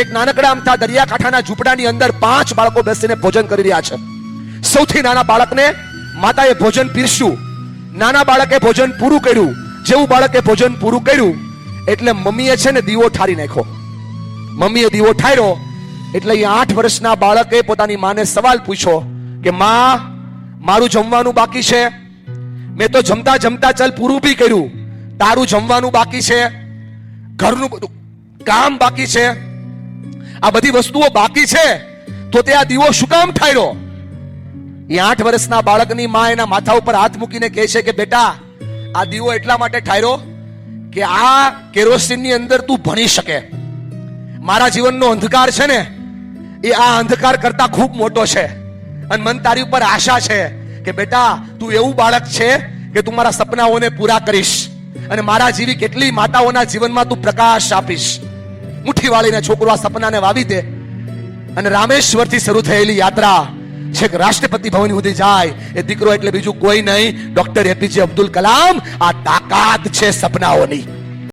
એક નાનકડા અમથા દરિયાકાંઠાના ઝૂંપડાની અંદર પાંચ બાળકો બેસીને ભોજન કરી રહ્યા છે. સૌથી નાના બાળકને માતાએ ભોજન પીરસ્યું. નાના બાળકે ભોજન પૂરું કર્યું. જેવું બાળકે ભોજન પૂરું કર્યું, એટલે મમ્મીએ છે ને દીવો ઠારી નાખ્યો. મમ્મીએ દીવો ઠાર્યો, એટલે એ આઠ વર્ષના બાળકે પોતાની માને સવાલ પૂછ્યો કે, માં, મારું જમવાનું બાકી છે? મેં તો જમતા જમતા ચાલ પૂરું બી કર્યું. તારું જમવાનું બાકી છે? ઘરનું બધું કામ બાકી છે? આ બધી વસ્તુઓ બાકી છે. તો તે આ દીવો શું કામ ઠાયરો? એ આઠ વર્ષના બાળકની મા એના માથા ઉપર હાથ મૂકીને કહે છે કે, બેટા, આ દીવો એટલા માટે ઠાયરો કે આ કેરોસીનની અંદર તું ભણી શકે. મારા જીવનનો અંધકાર છે ને, એ આ અંધકાર કરતા ખૂબ મોટો છે. અને મન તારી ઉપર આશા છે કે, બેટા, તું એવું બાળક છે કે તું મારા સપનાઓને પૂરા કરીશ. અને મારા જેવી કેટલી માતાઓના જીવનમાં તું પ્રકાશ આપીશ. મુઠ્ઠી વાળીને છોકરો આ સપનાને વાવી દે. અને રામેશ્વરથી શરૂ થયેલી યાત્રા છેક રાષ્ટ્રપતિ ભવન સુધી જાય. એ દીકરો એટલે બીજું કોઈ નહીં, ડોક્ટર એપીજે અબ્દુલ કલામ. આ તાકાત છે સપનાઓની.